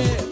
Yeah.